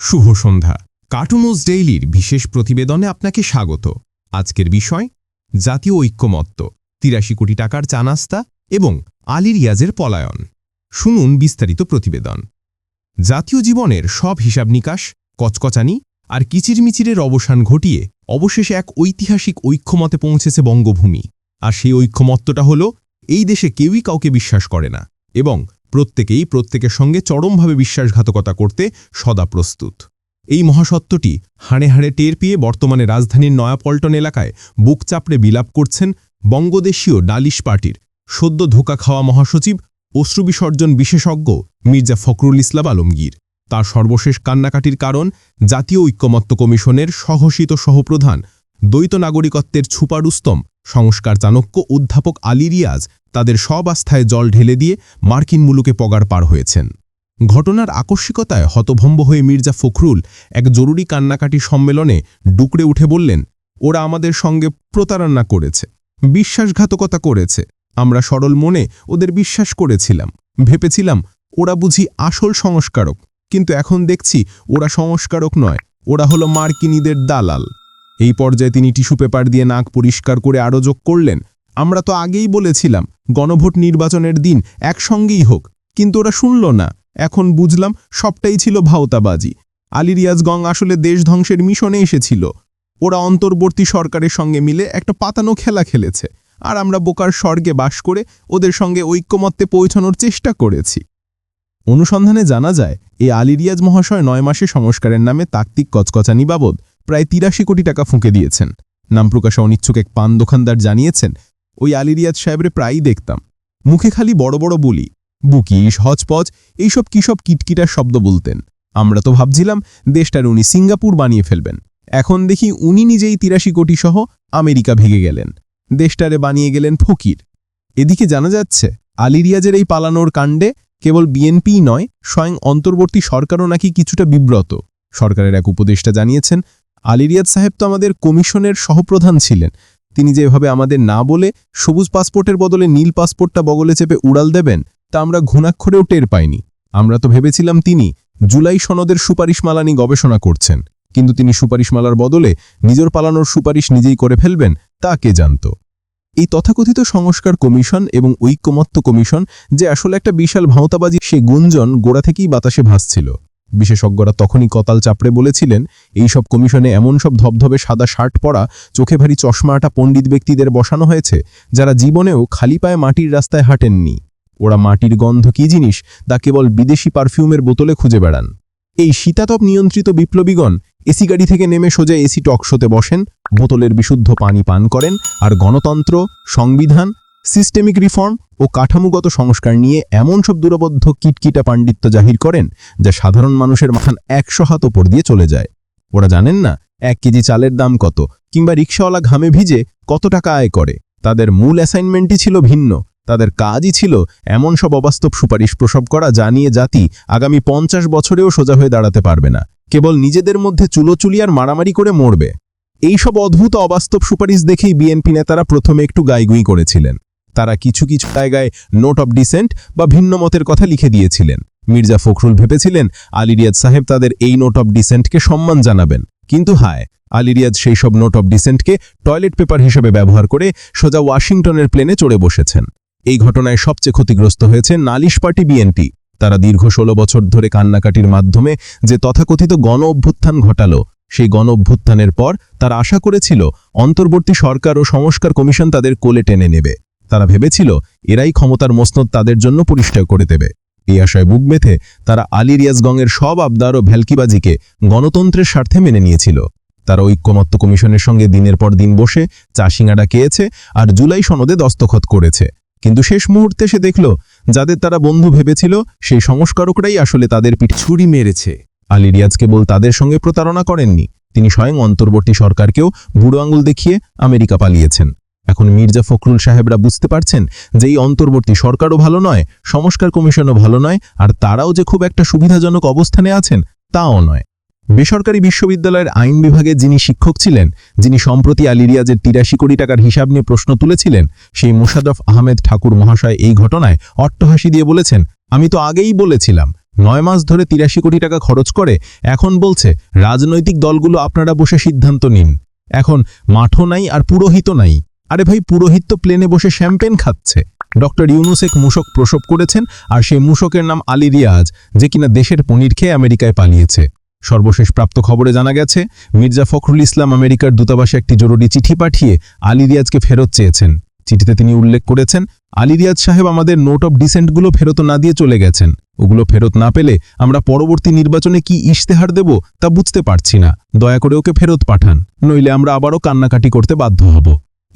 শুভ সন্ধ্যা। কার্টুনোস ডেইলির বিশেষ প্রতিবেদনে আপনাকে স্বাগত। আজকের বিষয়, জাতীয় ঐক্যমত্য, তিরাশি কোটি টাকার চানাস্তা এবং আলী রিয়াজের পলায়ন। শুনুন বিস্তারিত প্রতিবেদন। জাতীয় জীবনের সব হিসাব নিকাশ, কচকচানি আর কিচিরমিচিরের অবসান ঘটিয়ে অবশেষে এক ঐতিহাসিক ঐক্যমতে পৌঁছেছে বঙ্গভূমি। আর সেই ঐক্যমত্যটা হল, এই দেশে কেউই কাউকে বিশ্বাস করে না এবং প্রত্যেকেই প্রত্যেকের সঙ্গে চরমভাবে বিশ্বাসঘাতকতা করতে সদা প্রস্তুত। এই মহাসত্যটি হাড়ে হাড়ে টের পেয়ে বর্তমানে রাজধানীর নয়াপল্টন এলাকায় বুক চাপড়ে বিলাপ করছেন বঙ্গদেশীয় ডালিশ পার্টির সদ্য ধোকা খাওয়া মহাসচিব অশ্রুবিসর্জন বিশেষজ্ঞ মির্জা ফখরুল ইসলাম আলমগীর। তার সর্বশেষ কান্নাকাটির কারণ, জাতীয় ঐক্যমত্য কমিশনের সহসিত সহপ্রধান, দ্বৈত নাগরিকত্বের ছুপারুস্তম সংস্কার চাণক্য অধ্যাপক আলী রিয়াজ তাদের সব আস্থায় জল ঢেলে দিয়ে মার্কিন মুলুকে পগার পার হয়েছেন। ঘটনার আকস্মিকতায় হতভম্ব হয়ে মির্জা ফখরুল এক জরুরি কান্নাকাটি সম্মেলনে ডুকরে উঠে বললেন, ওরা আমাদের সঙ্গে প্রতারণা করেছে, বিশ্বাসঘাতকতা করেছে। আমরা সরল মনে ওদের বিশ্বাস করেছিলাম, ভেবেছিলাম ওরা বুঝি আসল সংস্কারক, কিন্তু এখন দেখছি ওরা সংস্কারক নয়, ওরা হলো মার্কিনীদের দালাল। এই পর্যায়ে তিনি টিস্যু পেপার দিয়ে নাক পরিষ্কার করে আরও যোগ করলেন, আমরা তো আগেই বলেছিলাম, গণভোট নির্বাচনের দিন একসঙ্গেই হোক, কিন্তু ওরা শুনল না। এখন বুঝলাম সবটাই ছিল ভাওতাবাজি। আলী রিয়াজগং আসলে দেশ ধ্বংসের মিশনে এসেছিল। ওরা অন্তর্বর্তী সরকারের সঙ্গে মিলে একটা পাতানো খেলা খেলেছে, আর আমরা বোকার স্বর্গে বাস করে ওদের সঙ্গে ঐক্যমত্যে পৌঁছানোর চেষ্টা করেছি। অনুসন্ধানে জানা যায় এই আলিরিয়াজ মহাশয় নয় মাসে সংস্কারের নামে তাত্ত্বিক কচকচানি বাবদ প্রায় তিরাশি কোটি টাকা ফুঁকে দিয়েছেন। নাম প্রকাশে অনিচ্ছুক এক পান দোকানদার জানিয়েছেন, ওই আলী রিয়াজ সাহেবরে প্রায়ই দেখতাম। মুখে খালি বড় বড় বলি বুকিশ হজপজ এইসব কিসব কিটকিটার শব্দ বলতেন। আমরা তো ভাবছিলাম, দেশটার উনি সিঙ্গাপুর বানিয়ে ফেলবেন। এখন দেখি উনি নিজেই তিরাশি কোটি সহ আমেরিকা ভেঙে গেলেন। দেশটারে বানিয়ে গেলেন ফকির। এদিকে জানা যাচ্ছে আলী রিয়াজের এই পালানোর কাণ্ডে কেবল বিএনপি নয়, স্বয়ং অন্তর্বর্তী সরকারও নাকি কিছুটা বিব্রত। সরকারের এক উপদেষ্টা জানিয়েছেন আলী রিয়াজ সাহেব তো আমাদের কমিশনের সহপ্রধান ছিলেন। তিনি যেভাবে আমাদের না বলে সবুজ পাসপোর্টের বদলে নীল পাসপোর্টটা বগলে চেপে উড়াল দেবেন, তা আমরা ঘুণাক্ষরেও টের পাইনি। আমরা তো ভেবেছিলাম তিনি জুলাই সনদের সুপারিশমালা নিয়ে গবেষণা করছেন, কিন্তু তিনি সুপারিশমালার বদলে নিজের পালানোর সুপারিশ নিজেই করে ফেলবেন, তা কে জানত? এই তথাকথিত সংস্কার কমিশন এবং ঐক্যমত্য কমিশন যে আসলে একটা বিশাল ভাঁওতাবাজি, সে গুঞ্জন গোড়া থেকেই বাতাসে ভাসছিল। বিশেষজ্ঞরা তখনই কতাল চাপড়ে বলেছিলেন এই সব কমিশনে এমন সব ধবধবে সাদা শার্ট পরা, চোখে ভারী চশমাটা পণ্ডিত ব্যক্তিদের বসানো হয়েছে, যারা জীবনেও খালি পায়ে মাটির রাস্তায় হাঁটেননি। ওরা মাটির গন্ধ কি জিনিস, তা কেবল বিদেশি পারফিউমের বোতলে খুঁজে বেড়ান। এই শীতাতপ নিয়ন্ত্রিত বিপ্লবীগণ এসি গাড়ি থেকে নেমে সোজা এসি টকশোতে বসেন, বোতলের বিশুদ্ধ পানি পান করেন, আর গণতন্ত্র, সংবিধান সিস্টেমিক রিফর্ম ও কাঠামোগত সংস্কার নিয়ে এমন সব দূরবদ্ধ কিটকিটা পাণ্ডিত্য জাহির করেন যা সাধারণ মানুষের মাথান একশো হাত ওপর দিয়ে চলে যায়। ওরা জানেন না, এক কেজি চালের দাম কত কিংবা রিক্সাওয়ালা ঘামে ভিজে কত টাকা আয় করে। তাদের মূল অ্যাসাইনমেন্টই ছিল ভিন্ন। তাদের কাজই ছিল এমন সব অবাস্তব সুপারিশ প্রসব করা যা নিয়ে জাতি আগামী পঞ্চাশ বছরেও সোজা হয়ে দাঁড়াতে পারবে না। কেবল নিজেদের মধ্যে চুলোচুলি আর মারামারি করে মরবে। এইসব অদ্ভুত অবাস্তব সুপারিশ দেখেই বিএনপি নেতারা প্রথমে একটু গাইগুই করেছিলেন। তারা কিছু কিছু জায়গায় নোট অব ডিসেন্ট বা ভিন্ন মতের কথা লিখে দিয়েছিলেন। মির্জা ফখরুল ভেবেছিলেন আলিরিয়াজ সাহেব তাদের এই নোট অব ডিসেন্টকে সম্মান জানাবেন। কিন্তু হায় আলিরিয়াজ সেই সব নোট অব ডিসেন্টকে টয়লেট পেপার হিসেবে ব্যবহার করে সোজা ওয়াশিংটনের প্লেনে চড়ে বসেছেন। এই ঘটনায় সবচেয়ে ক্ষতিগ্রস্ত হয়েছে নালিশ পার্টি বিএনপি। তারা দীর্ঘ ষোলো বছর ধরে কান্নাকাটির মাধ্যমে যে তথাকথিত গণ অভ্যুত্থান ঘটালো, সেই গণ অভ্যুত্থানের পর তারা আশা করেছিল অন্তর্বর্তী সরকার ও সংস্কার কমিশন তাদের কোলে টেনে নেবে। তারা ভেবেছিল এরাই ক্ষমতার মসনদ তাদের জন্য পরিষ্কার করে দেবে। এই আশায় বুক বেঁধে তারা আলী রিয়াজগংয়ের সব আবদার ও ভ্যালকিবাজিকে গণতন্ত্রের স্বার্থে মেনে নিয়েছিল। তারা ঐক্যমত্য কমিশনের সঙ্গে দিনের পর দিন বসে চাষিঙাটা খেয়েছে আর জুলাই সনদে দস্তখত করেছে। কিন্তু শেষ মুহূর্তে সে দেখল, যাদের তারা বন্ধু ভেবেছিল, সেই সংস্কারকরাই আসলে তাদের পিঠ ছুরি মেরেছে। আলী রিয়াজ কেবল তাদের সঙ্গে প্রতারণা করেননি, তিনি স্বয়ং অন্তর্বর্তী সরকারকেও বুড়ো আঙুল দেখিয়ে আমেরিকা পালিয়েছেন। এখন মির্জা ফখরুল সাহেবরা বুঝতে পারছেন যে এই অন্তর্বর্তী সরকারও ভালো নয়, সংস্কার কমিশনও ভালো নয়, আর তারাও যে খুব একটা সুবিধাজনক অবস্থানে আছেন, তাও নয়। বেসরকারি বিশ্ববিদ্যালয়ের আইন বিভাগে যিনি শিক্ষক ছিলেন, যিনি সম্প্রতি আলিরিয়াজের তিরাশি কোটি টাকার হিসাব নিয়ে প্রশ্ন তুলেছিলেন, সেই মুশারফ আহমেদ ঠাকুর মহাশয় এই ঘটনায় অট্টহাসি দিয়ে বলেছেন, আমি তো আগেই বলেছিলাম, নয় মাস ধরে তিরাশি কোটি টাকা খরচ করে, এখন বলছে, রাজনৈতিক দলগুলো আপনারা বসে সিদ্ধান্ত নিন। এখন মাঠও নাই আর পুরোহিত নাই। আরে ভাই, পুরোহিত তো প্লেনে বসে শ্যাম্পেন খাচ্ছে। ডক্টর ইউনুস এক মূষক প্রসব করেছেন, আর সেই মূষকের নাম আলী রিয়াজ, যে কিনা দেশের পনির খেয়ে আমেরিকায় পালিয়েছে। সর্বশেষ প্রাপ্ত খবরে জানা গেছে, মির্জা ফখরুল ইসলাম আমেরিকার দূতাবাসে একটি জরুরি চিঠি পাঠিয়ে আলী রিয়াজকে ফেরত চেয়েছেন। চিঠিতে তিনি উল্লেখ করেছেন, আলী রিয়াজ সাহেব আমাদের নোট অফ ডিসেন্টগুলো ফেরত না দিয়ে চলে গেছেন। ওগুলো ফেরত না পেলে আমরা পরবর্তী নির্বাচনে কি ইশতেহার দেব তা বুঝতে পারছি না। দয়া করে ওকে ফেরত পাঠান, নইলে আমরা আবারও কান্নাকাটি করতে বাধ্য হব।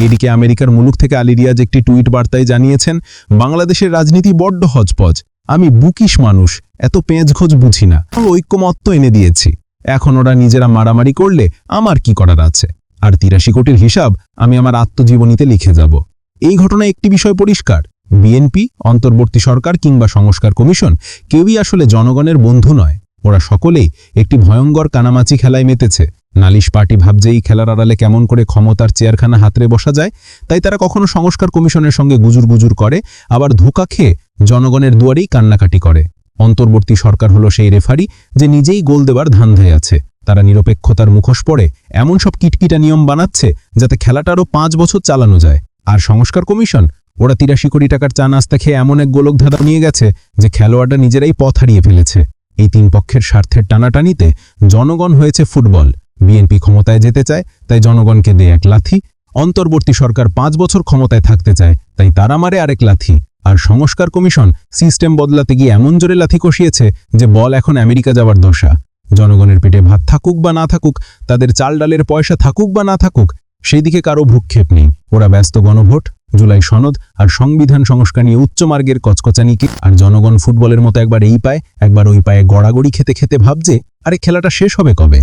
এদিকে আমেরিকার মুলুক থেকে আলী রিয়াজ একটি টুইট বার্তায় জানিয়েছেন, বাংলাদেশের রাজনীতি বড্ড হজপজ। আমি বুকিশ মানুষ, এত পেঁচঘোজ বুঝি না। আমি ঐক্যমত্য এনে দিয়েছি। এখন ওরা নিজেরা মারামারি করলে আমার কি করার আছে? আর তিরাশি কোটির হিসাব আমি আমার আত্মজীবনীতে লিখে যাব। এই ঘটনায় একটি বিষয় পরিষ্কার। বিএনপি, অন্তর্বর্তী সরকার কিংবা সংস্কার কমিশন কেউই আসলে জনগণের বন্ধু নয়। ওরা সকলেই একটি ভয়ঙ্কর কানামাচি খেলায় মেতেছে। নালিশ পার্টি ভাবছে এই খেলার আড়ালে কেমন করে ক্ষমতার চেয়ারখানা হাতরে বসা যায়, তাই তারা কখনো সংস্কার কমিশনের সঙ্গে গুজুর গুজুর করে, আবার ধোকা খেয়ে জনগণের দুয়ারেই কান্নাকাটি করে। অন্তর্বর্তী সরকার হলো সেই রেফারি যে নিজেই গোল দেবার ধান্ধায় আছে। তারা নিরপেক্ষতার মুখোশ পড়ে, এমন সব কিটকিটা নিয়ম বানাচ্ছে যাতে খেলাটারও পাঁচ বছর চালানো যায়। আর সংস্কার কমিশন, ওরা তিরাশি কোটি টাকার চা নাস্তা খেয়ে এমন এক গোলক ধাঁধা নিয়ে গেছে যে খেলোয়াড়রা নিজেরাই পথ হারিয়ে ফেলেছে। এই তিন পক্ষের স্বার্থের টানাটানিতে জনগণ হয়েছে ফুটবল। বিএনপি ক্ষমতায় যেতে চায়, তাই জনগণকে দেয় এক লাথি। অন্তর্বর্তী সরকার পাঁচ বছর ক্ষমতায় থাকতে চায়, তাই তারা মারে আরেক লাথি। আর সংস্কার কমিশন সিস্টেম বদলাতে গিয়ে এমন জোরে লাথি কষিয়েছে যে বল এখন আমেরিকা যাওয়ার দশা। জনগণের পেটে ভাত থাকুক বা না থাকুক, তাদের চাল ডালের পয়সা থাকুক বা না থাকুক সেই দিকে কারও ভ্রুক্ষেপ নেই। ওরা ব্যস্ত গণভোট, জুলাই সনদ আর সংবিধান সংস্কার নিয়ে উচ্চমার্গের কচকচানিকে আর জনগণ ফুটবলের মতো একবার এই পায়, একবার ওই পায়ে গড়াগড়ি খেতে খেতে ভাবছে, আরে খেলাটা শেষ হবে কবে?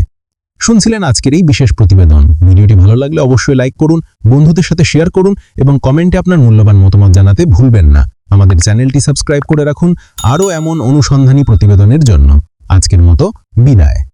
শুনছিলেন আজকের এই বিশেষ প্রতিবেদন। ভিডিওটি ভালো লাগলে অবশ্যই লাইক করুন, বন্ধুদের সাথে শেয়ার করুন এবং কমেন্টে আপনার মূল্যবান মতামত জানাতে ভুলবেন না। আমাদের চ্যানেলটি সাবস্ক্রাইব করে রাখুন, আরও এমন অনুসন্ধানী প্রতিবেদনের জন্য। আজকের মতো বিদায়।